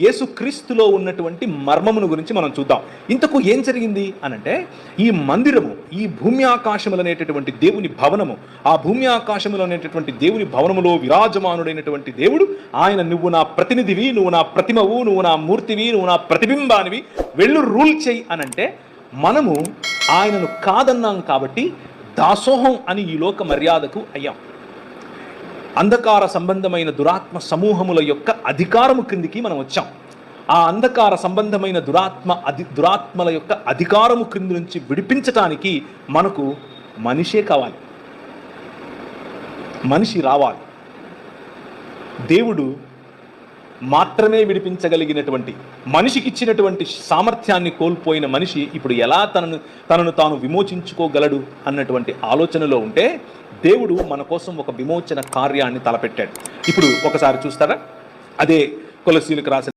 యేసుక్రీస్తులో ఉన్నటువంటి మర్మమును గురించి మనం చూద్దాం. ఇంతకు ఏం జరిగింది అనంటే ఈ మందిరము ఈ భూమి ఆకాశములు అనేటటువంటి దేవుని భవనము ఆ భూమి ఆకాశములు అనేటటువంటి దేవుని భవనములో విరాజమానుడైనటువంటి దేవుడు ఆయన నువ్వు నా ప్రతినిధివి నువ్వు నా ప్రతిమవు నువ్వు నా మూర్తివి నువ్వు నా ప్రతిబింబానివి వెళ్ళు రూల్ చేయి అనంటే మనము ఆయనను కాదన్నాం కాబట్టి దాసోహం అని ఈ లోక మర్యాదకు అయ్యాం. అంధకార సంబంధమైన దురాత్మ సమూహముల యొక్క అధికారము క్రిందికి మనం వచ్చాం. ఆ అంధకార సంబంధమైన దురాత్మ అధి దురాత్మల యొక్క అధికారము క్రింది నుంచి విడిపించటానికి మనకు మనిషే కావాలి. మనిషి రావాలి. దేవుడు మాత్రమే విడిపించగలిగినటువంటి మనిషికిచ్చినటువంటి సామర్థ్యాన్ని కోల్పోయిన మనిషి ఇప్పుడు ఎలా తనను తనను తాను విమోచించుకోగలడు అన్నటువంటి ఆలోచనలో ఉంటే దేవుడు మన కోసం ఒక విమోచన కార్యాన్ని తలపెట్టాడు. ఇప్పుడు ఒకసారి చూస్తారా? అదే కొలసీలకు రాసిన